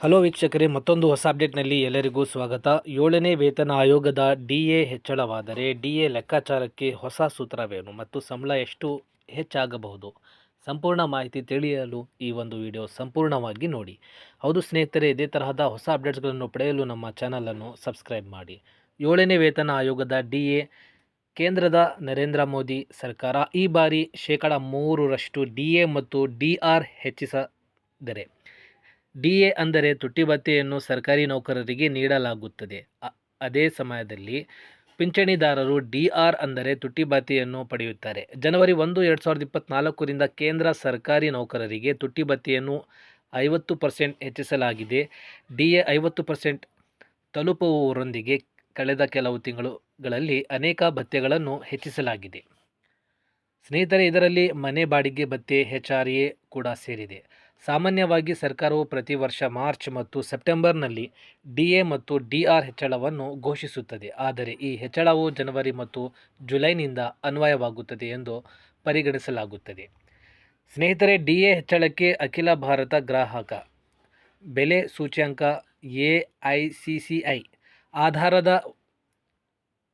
Hello ವೀಕ್ಷಕರೇ, ಮತ್ತೊಂದು ಹೊಸ ಅಪ್ಡೇಟ್ನಲ್ಲಿ ಎಲ್ಲರಿಗೂ ಸ್ವಾಗತ. ಏಳನೇ ವೇತನ ಆಯೋಗದ ಡಿ ಎ ಹೆಚ್ಚಳವಾದರೆ ಡಿ ಎ ಲೆಕ್ಕಾಚಾರಕ್ಕೆ ಹೊಸ ಸೂತ್ರವೇನು ಮತ್ತು ಸಂಬಳ ಎಷ್ಟು ಹೆಚ್ಚಾಗಬಹುದು? ಸಂಪೂರ್ಣ ಮಾಹಿತಿ ತಿಳಿಯಲು ಈ ಒಂದು ವಿಡಿಯೋ ಸಂಪೂರ್ಣವಾಗಿ ನೋಡಿ. ಹೌದು ಸ್ನೇಹಿತರೆ, ಇದೇ ತರಹದ ಹೊಸ ಅಪ್ಡೇಟ್ಸ್ಗಳನ್ನು ಪಡೆಯಲು ನಮ್ಮ ಚಾನಲನ್ನು ಸಬ್ಸ್ಕ್ರೈಬ್ ಮಾಡಿ. ಏಳನೇ ವೇತನ ಆಯೋಗದ ಡಿ ಎ ಕೇಂದ್ರದ ನರೇಂದ್ರ ಮೋದಿ ಸರ್ಕಾರ ಈ ಬಾರಿ ಶೇಕಡ ಮೂರರಷ್ಟು ಡಿ ಎ ಮತ್ತು ಡಿ ಆರ್ ಹೆಚ್ಚಿಸಿದರೆ. ಡಿ ಎ ಅಂದರೆ ತುಟ್ಟಿ ಭತ್ಯೆಯನ್ನು ಸರ್ಕಾರಿ ನೌಕರರಿಗೆ ನೀಡಲಾಗುತ್ತದೆ. ಅದೇ ಸಮಯದಲ್ಲಿ ಪಿಂಚಣಿದಾರರು ಡಿಆರ್ ಅಂದರೆ ತುಟ್ಟಿ ಭತ್ಯೆಯನ್ನು ಪಡೆಯುತ್ತಾರೆ. ಜನವರಿ ಒಂದು, ಎರಡು ಸಾವಿರದ ಇಪ್ಪತ್ತ್ನಾಲ್ಕರಿಂದ ಕೇಂದ್ರ ಸರ್ಕಾರಿ ನೌಕರರಿಗೆ ತುಟ್ಟಿ ಭತ್ಯೆಯನ್ನು ಐವತ್ತು ಪರ್ಸೆಂಟ್ ಹೆಚ್ಚಿಸಲಾಗಿದೆ. ಡಿ ಎ ಐವತ್ತು ಪರ್ಸೆಂಟ್ ತಲುಪುವವರೊಂದಿಗೆ ಕಳೆದ ಕೆಲವು ತಿಂಗಳುಗಳಲ್ಲಿ ಅನೇಕ ಭತ್ಯೆಗಳನ್ನು ಹೆಚ್ಚಿಸಲಾಗಿದೆ. ಸ್ನೇಹಿತರೆ, ಇದರಲ್ಲಿ ಮನೆ ಬಾಡಿಗೆ ಭತ್ಯೆ ಎ ಕೂಡ ಸೇರಿದೆ. ಸಾಮಾನ್ಯವಾಗಿ ಸರ್ಕಾರವು ಪ್ರತಿ ವರ್ಷ ಮಾರ್ಚ್ ಮತ್ತು ಸೆಪ್ಟೆಂಬರ್ನಲ್ಲಿ ಡಿ ಎ ಮತ್ತು ಡಿ ಆರ್ ಹೆಚ್ಚಳವನ್ನು ಘೋಷಿಸುತ್ತದೆ. ಆದರೆ ಈ ಹೆಚ್ಚಳವು ಜನವರಿ ಮತ್ತು ಜುಲೈನಿಂದ ಅನ್ವಯವಾಗುತ್ತದೆ ಎಂದು ಪರಿಗಣಿಸಲಾಗುತ್ತದೆ. ಸ್ನೇಹಿತರೆ ಡಿ ಎ ಹೆಚ್ಚಳಕ್ಕೆ ಅಖಿಲ ಭಾರತ ಗ್ರಾಹಕ. ಬೆಲೆ ಸೂಚ್ಯಂಕ A I C C I. ಆಧಾರದ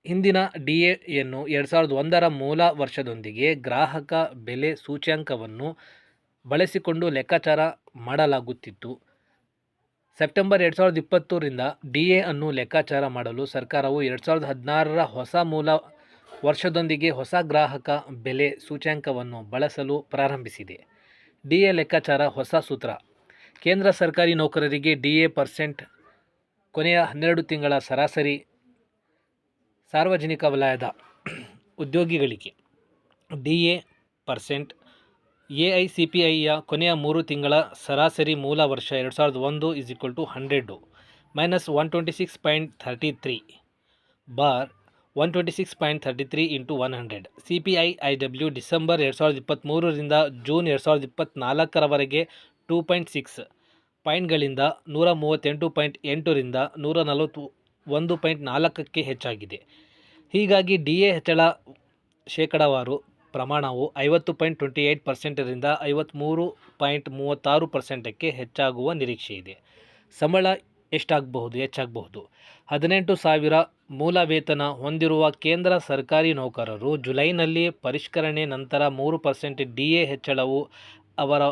ಹಿಂದಿನ ಡಿ ಎಯನ್ನು ಎರಡು ಸಾವಿರದ ಒಂದರ ಮೂಲ ವರ್ಷದೊಂದಿಗೆ ಗ್ರಾಹಕ ಬೆಲೆ ಸೂಚ್ಯಂಕವನ್ನು ಬಳಸಿಕೊಂಡು ಲೆಕ್ಕಾಚಾರ ಮಾಡಲಾಗುತ್ತಿತ್ತು. ಸೆಪ್ಟೆಂಬರ್ ಎರಡು ಸಾವಿರದ ಇಪ್ಪತ್ತರಿಂದ ಡಿ ಎ ಅನ್ನು ಲೆಕ್ಕಾಚಾರ ಮಾಡಲು ಸರ್ಕಾರವು ಎರಡು ಸಾವಿರದ ಹದಿನಾರರ ಹೊಸ ಮೂಲ ವರ್ಷದೊಂದಿಗೆ ಹೊಸ ಗ್ರಾಹಕ ಬೆಲೆ ಸೂಚ್ಯಾಂಕವನ್ನು ಬಳಸಲು ಪ್ರಾರಂಭಿಸಿದೆ. ಡಿ ಎ ಲೆಕ್ಕಾಚಾರ ಹೊಸ ಸೂತ್ರ. ಕೇಂದ್ರ ಸರ್ಕಾರಿ ನೌಕರರಿಗೆ ಡಿ ಎ ಪರ್ಸೆಂಟ್ ಕೊನೆಯ ಹನ್ನೆರಡು ತಿಂಗಳ ಸರಾಸರಿ ಸಾರ್ವಜನಿಕ ವಲಯದ ಉದ್ಯೋಗಿಗಳಿಗೆ D A percent A I C P ಐಯ ಕೊನೆಯ ಮೂರು ತಿಂಗಳ ಸರಾಸರಿ ಮೂಲ ವರ್ಷ ಎರಡು ಸಾವಿರದ ಒಂದು is equal to hundred minus one twenty six point thirty three bar one twenty six point thirty three into one hundred C P I I W December ಎರಡು ಸಾವಿರದ ಇಪ್ಪತ್ತ್ಮೂರರಿಂದ ಜೂನ್ ಎರಡು ಸಾವಿರದ ಇಪ್ಪತ್ತ್ನಾಲ್ಕರವರೆಗೆ ಟೂ ಪಾಯಿಂಟ್ ಸಿಕ್ಸ್ ಪಾಯಿಂಟ್ಗಳಿಂದ ನೂರ ಮೂವತ್ತೆಂಟು point ಎಂಟರಿಂದ ನೂರ ನಲವತ್ತು ಒಂದು ಪಾಯಿಂಟ್ ನಾಲ್ಕಕ್ಕೆ ಹೆಚ್ಚಾಗಿದೆ. ಹೀಗಾಗಿ ಡಿ ಎ ಹೆಚ್ಚಳ ಶೇಕಡಾವಾರು ಪ್ರಮಾಣವು ಐವತ್ತು ಪಾಯಿಂಟ್ ಟ್ವೆಂಟಿ ಏಯ್ಟ್ ಪರ್ಸೆಂಟರಿಂದ ಐವತ್ತ್ಮೂರು ಪಾಯಿಂಟ್ ಮೂವತ್ತಾರು ಪರ್ಸೆಂಟಕ್ಕೆ ಹೆಚ್ಚಾಗುವ ನಿರೀಕ್ಷೆ ಇದೆ. ಸಂಬಳ ಎಷ್ಟಾಗಬಹುದು, ಹೆಚ್ಚಾಗಬಹುದು. ಹದಿನೆಂಟು ಸಾವಿರ ಮೂಲ ವೇತನ ಹೊಂದಿರುವ ಕೇಂದ್ರ ಸರ್ಕಾರಿ ನೌಕರರು ಜುಲೈನಲ್ಲಿ ಪರಿಷ್ಕರಣೆ ನಂತರ ಮೂರು ಪರ್ಸೆಂಟ್ ಡಿ ಎ ಹೆಚ್ಚಳವು ಅವರ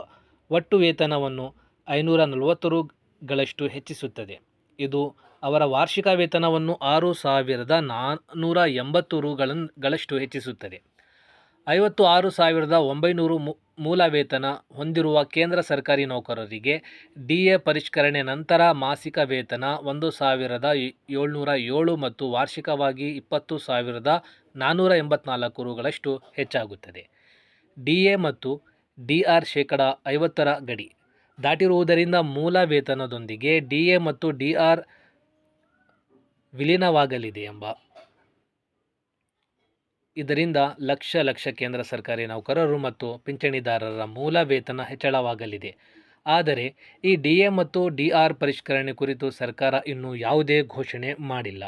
ಒಟ್ಟು ವೇತನವನ್ನು ಐನೂರ ನಲವತ್ತು ರುಗಳಷ್ಟು ಹೆಚ್ಚಿಸುತ್ತದೆ. ಇದು ಅವರ ವಾರ್ಷಿಕ ವೇತನವನ್ನು ಆರು ಸಾವಿರದ ನಾನ್ನೂರ ಎಂಬತ್ತು ರುಗಳನ್, ಗಳಷ್ಟು ಹೆಚ್ಚಿಸುತ್ತದೆ. ಐವತ್ತು ಆರು ಸಾವಿರದ ಒಂಬೈನೂರು ಮೂಲ ವೇತನ ಹೊಂದಿರುವ ಕೇಂದ್ರ ಸರ್ಕಾರಿ ನೌಕರರಿಗೆ ಡಿ ಎ ಪರಿಷ್ಕರಣೆ ನಂತರ ಮಾಸಿಕ ವೇತನ ಒಂದು ಸಾವಿರದ ಏಳ್ನೂರ ಏಳು ಮತ್ತು ವಾರ್ಷಿಕವಾಗಿ ಇಪ್ಪತ್ತು ಸಾವಿರದ ನಾನ್ನೂರ ಎಂಬತ್ನಾಲ್ಕು ರುಗಳಷ್ಟು ಹೆಚ್ಚಾಗುತ್ತದೆ. ಡಿ ಎ ಮತ್ತು ಡಿ ಆರ್ ಶೇಕಡ ಐವತ್ತರ ಗಡಿ ದಾಟಿರುವುದರಿಂದ ಮೂಲ ವೇತನದೊಂದಿಗೆ ಡಿ ಎ ಮತ್ತು ಡಿ ಆರ್ ವಿಲೀನವಾಗಲಿದೆ ಎಂಬ ಇದರಿಂದ ಲಕ್ಷ ಲಕ್ಷ ಕೇಂದ್ರ ಸರ್ಕಾರಿ ನೌಕರರು ಮತ್ತು ಪಿಂಚಣಿದಾರರ ಮೂಲ ವೇತನ ಹೆಚ್ಚಳವಾಗಲಿದೆ. ಆದರೆ ಈ ಡಿ ಎ ಮತ್ತು ಡಿ ಆರ್ ಪರಿಷ್ಕರಣೆ ಕುರಿತು ಸರ್ಕಾರ ಇನ್ನೂ ಯಾವುದೇ ಘೋಷಣೆ ಮಾಡಿಲ್ಲ.